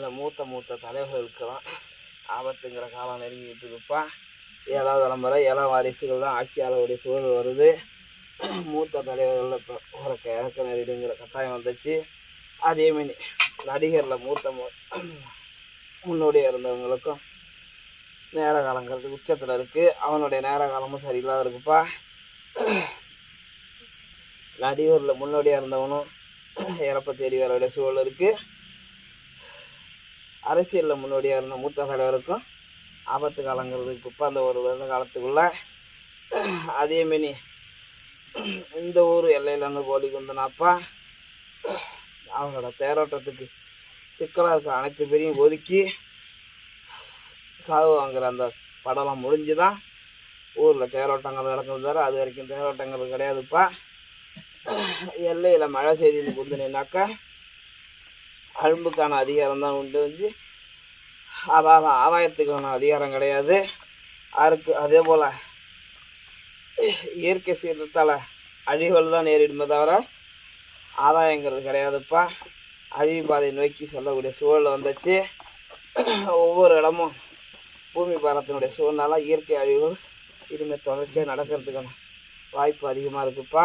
இதில் மூத்த மூத்த தலைவர்களுக்கெல்லாம் ஆபத்துங்கிற காலம் நெருங்கிட்டு இருப்பா. ஏழாவது தலைமுறை ஏழாம் வாரிசுகள் தான் ஆட்சியாளருடைய சூழல் வருது. மூத்த தலைவர்களில் இப்போ உறக்க இறக்க நேரிடுங்கிற கட்டாயம் வந்துச்சு. அதேமாரி நடிகரில் மூத்த மு- முன்னோடியாக இருந்தவங்களுக்கும் நேர காலங்கிறது உச்சத்தில் இருக்குது அவனுடைய நேர காலமும் சரியில்லாத இருக்குப்பா. நடிகரில் முன்னோடியாக இருந்தவனும் இறப்ப தேடி வரவுடைய வேண்டிய சூழல் இருக்குது அரசியலில் முன்னோடியாக இருந்த மூத்த தலைவருக்கும் ஆபத்து காலங்கிறதுக்கு இப்போ அந்த ஒரு வருட காலத்துக்குள்ளே. அதேமாரி இந்த ஊர் எல்லையில் இருந்து கோழி குந்தனாப்பா அவங்களோட தேரோட்டத்துக்கு சிக்கலாக இருக்க அனைத்து பேரையும் ஒதுக்கி காவு வாங்குற அந்த படம்லாம் முடிஞ்சு தான் ஊரில் தேரோட்டங்கள் நடக்கிறது தவிர அது வரைக்கும் தேரோட்டங்கள் கிடையாதுப்பா. எல்லையில் மழை செய்தின்னு குந்தினாக்கா அழும்புக்கான அதிகாரம் தான் உண்டு வந்து. அதாவது ஆதாயத்துக்கான அதிகாரம் கிடையாது. அதுக்கு அதே போல் இயற்கை சீற்றத்தால் அழிவுகள் தான் நேரிடுமே தவிர ஆதாயங்கிறது கிடையாதுப்பா. அழிவு பாதையை நோக்கி சொல்லக்கூடிய சூழல் வந்துச்சு. ஒவ்வொரு இடமும் பூமி பாரத்தினுடைய சூழ்நிலை இயற்கை அழிவுகள் இனிமேல் தொடர்ச்சியாக நடக்கிறதுக்கான வாய்ப்பு அதிகமாக இருக்குப்பா.